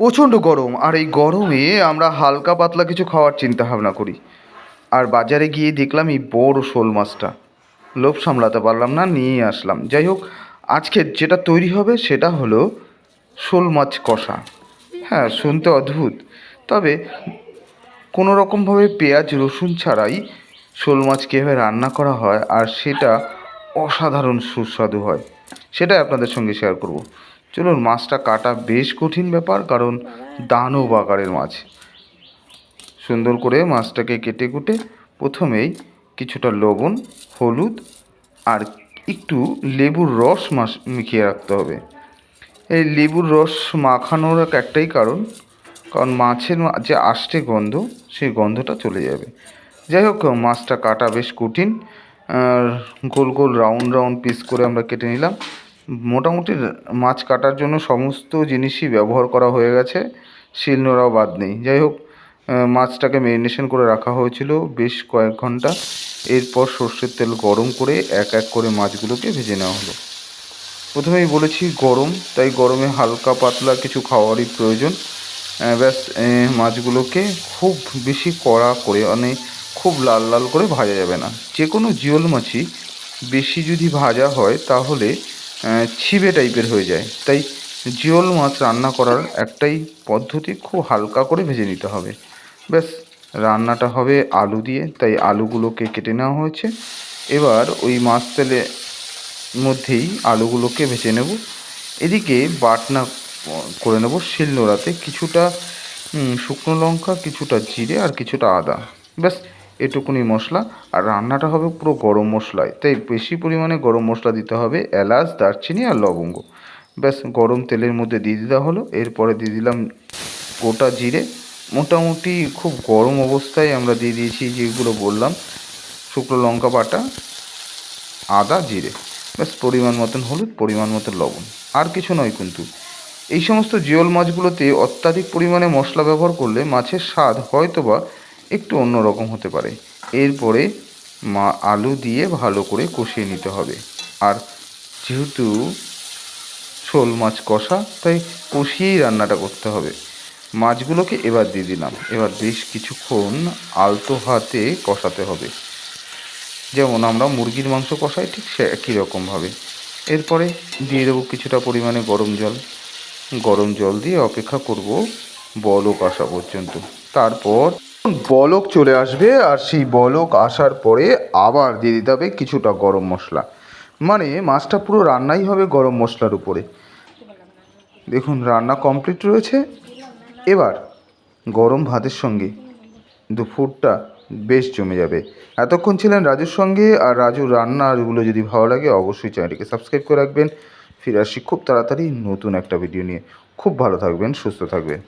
প্রচণ্ড গরম, আর এই গরমে আমরা হালকা পাতলা কিছু খাওয়ার চিন্তা ভাবনা করি। আর বাজারে গিয়ে দেখলাম এই বড় শোল মাছটা। লোভ সামলাতে পারলাম না, নিয়ে আসলাম। যাই হোক, আজকে যেটা তৈরি হবে সেটা হলো শোল মাছ কষা। হ্যাঁ শুনতে অদ্ভুত। তবে কোনো রকমভাবে পেঁয়াজ, রসুন ছাড়াই শোল মাছ কীভাবে রান্না করা হয় আর সেটা অসাধারণ সুস্বাদু হয়, সেটাই আপনাদের সঙ্গে শেয়ার করব। চলুন, মাছটা কাটা বেশ কঠিন ব্যাপার, কারণ দানব আকারের মাছ। সুন্দর করে মাছটাকে কেটে কুটে প্রথমেই কিছুটা লবণ, হলুদ আর একটু লেবুর রস মাস মিখিয়ে রাখতে হবে। এই লেবুর রস মাখানোর এক একটাই কারণ কারণ মাছের যে আষ্টে গন্ধ, সেই গন্ধটা চলে যাবে। যাই হোক, মাছটা কাটা বেশ কঠিন, আর গোল গোল রাউন্ড রাউন্ড পিস করে আমরা কেটে নিলাম। মোটামুটি মাছ কাটার জন্য সমস্ত জিনিসই ব্যবহার করা হয়ে গেছে। শিলনোড়াও বাদ নেই। যাই হোক মাছটাকে ম্যারিনেশন করে রাখা হয়েছিল বেশ কয়েক ঘণ্টা। এরপর সর্ষের তেল গরম করে এক এক করে মাছগুলোকে ভেজে নেওয়া হলো। প্রথমেই বলেছি গরম, তাই গরমে হালকা পাতলা কিছু খাওয়ারই প্রয়োজন। ব্যাস মাছগুলোকে খুব বেশি কড়া করে মানে খুব লাল লাল করে ভাজা যাবে না। যে কোনো জিওল মাছই বেশি যদি ভাজা হয়, তাহলে ছিবে টাইপের হয়ে যায়। তাই জিওল মাছ রান্না করার একটাই পদ্ধতি খুব হালকা করে ভেজে নিতে হবে। ব্যাস, রান্নাটা হবে আলু দিয়ে, তাই আলুগুলোকে কেটে নেওয়া হয়েছে। এবার ওই মাছ তেলে মধ্যেই আলুগুলোকে ভেজে নেব। এদিকে বাটনা করে নেব শিলনোড়াতে। কিছুটা শুকনো লঙ্কা, কিছুটা জিরে আর কিছুটা আদা। ব্যাস এটুকুনি মশলা, আর রান্নাটা হবে পুরো গরম মশলায়। তাই বেশি পরিমাণে গরম মশলা দিতে হবে এলাচ, দারচিনি আর লবঙ্গ। ব্যাস, গরম তেলের মধ্যে দিয়ে দেওয়া হলো। এরপরে দিয়ে দিলাম গোটা জিরে। মোটামুটি খুব গরম অবস্থায় আমরা দিয়ে দিয়েছি যেগুলো বললাম, শুকনো লঙ্কা বাটা, আদা, জিরে। ব্যাস, পরিমাণ মতন হলুদ, পরিমাণ মতন লবণ। আর কিছু নয় কিন্তু। এই সমস্ত জিওল মাছগুলোতে অত্যাধিক পরিমাণে মশলা ব্যবহার করলে মাছের স্বাদ হয়তোবা একটু অন্যরকম হতে পারে। এরপরে মা আলু দিয়ে ভালো করে কষিয়ে নিতে হবে। আর যেহেতু শোল মাছ কষা, তাই কষিয়েই রান্নাটা করতে হবে। মাছগুলোকে এবার দিয়ে দিলাম। এবার বেশ কিছুক্ষণ আলতো হাতে কষাতে হবে। যেমন আমরা মুরগির মাংস কষাই, ঠিক সে একই রকমভাবে এরপরে দিয়ে দেবো কিছুটা পরিমাণে গরম জল। গরম জল দিয়ে অপেক্ষা করব বলক আসা পর্যন্ত। তারপর বলক চলে আসবে আর সেই বলক আসার পরে আবার দিয়ে দিতে হবে কিছুটা গরম মশলা। মানে মাছটা পুরো রান্নাই হবে গরম মশলার উপরে। দেখুন, রান্না কমপ্লিট রয়েছে। এবার গরম ভাতের সঙ্গে দুপুরটা বেশ জমে যাবে। এতক্ষণ ছিলেন রাজুর সঙ্গে আর রাজুর রান্নাগুলো যদি ভালো লাগে অবশ্যই চ্যানেলটিকে সাবস্ক্রাইব করে রাখবেন। ফিরে আসি খুব তাড়াতাড়ি নতুন একটা ভিডিও নিয়ে। খুব ভালো থাকবেন, সুস্থ থাকবেন।